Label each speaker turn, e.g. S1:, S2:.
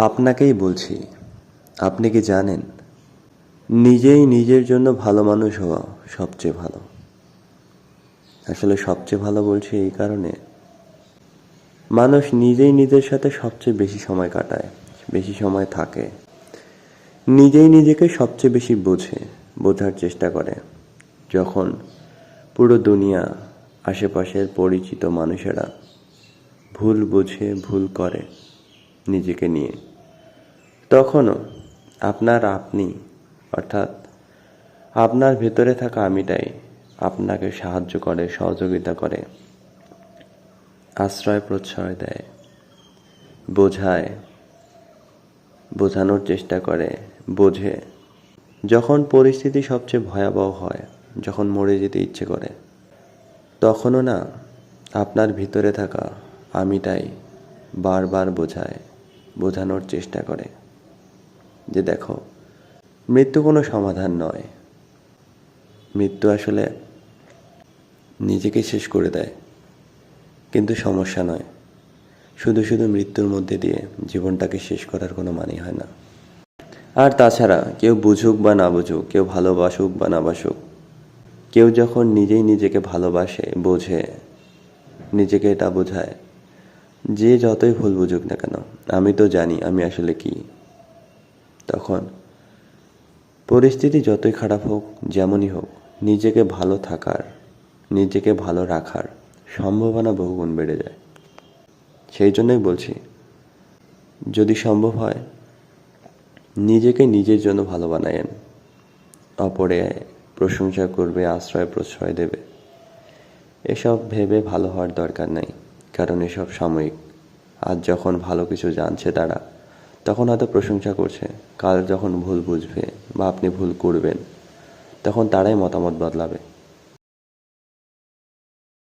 S1: আপনাকেই বলছি, আপনি কি জানেন? নিজেই নিজের জন্য ভালো মানুষ হওয়া সবচেয়ে ভালো। আসলে সবচেয়ে ভালো বলছি এই কারণে, মানুষ নিজেই নিজের সাথে সবচেয়ে বেশি সময় কাটায়, বেশি সময় থাকে। নিজেই নিজেকে সবচেয়ে বেশি বোঝে, বোঝার চেষ্টা করে। যখন পুরো দুনিয়া, আশেপাশের পরিচিত মানুষেরা ভুল বোঝে, ভুল করে নিজেকে নিয়ে। তখনও আপনার আপনি, অর্থাৎ আপনার ভেতরে থাকা আমিটাই আপনাকে সাহায্য করে, সহযোগিতা করে। আশ্রয়, প্রশ্রয় দেয়, বোঝায়, বোঝানোর চেষ্টা করে, বোঝে। যখন পরিস্থিতি সবচেয়ে ভয়াবহ হয়, যখন মরে যেতে ইচ্ছে করে, তখনও না, আপনার ভিতরে থাকা আমিটাই বারবার বোঝায়, বোঝানোর চেষ্টা করে। যে দেখো, মৃত্যু কোনো সমাধান নয়। মৃত্যু আসলে নিজেকে শেষ করে দেয়, কিন্তু সমস্যা নয়। শুধু শুধু মৃত্যুর মধ্যে দিয়ে জীবনটাকে শেষ করার কোনো মানে হয় না। আর তাছাড়া কেউ বুঝুক বা না বুঝুক, কেউ ভালোবাসুক বা না বাসুক, কেউ যখন নিজেই নিজেকে ভালোবাসে, বোঝে, নিজেকে এটা বোঝায়, যে যতই ভুল বুঝুক না কেন, আমি তো জানি আমি আসলে কি। তখন। পরিস্থিতি যতই খারাপ হোক, যেমনই হোক, নিজেকে ভালো থাকার, নিজেকে ভালো রাখার সম্ভাবনা বহুগুণ বেড়ে যায়। সেই জন্যই বলছি, যদি সম্ভব হয়, নিজেকে নিজের জন্য ভালো বানায়েন। অপরে প্রশংসা করবে, আশ্রয় প্রশ্রয় দেবে। এসব ভেবে ভালো হওয়ার দরকার নেই, কারণ এসব সাময়িক। আজ যখন ভালো কিছু জানছে তারা তখন হয়তো প্রশংসা করছে, কাল যখন ভুল বুঝবে বা আপনি ভুল করবেন, তখন তারাই মতামত বদলাবে।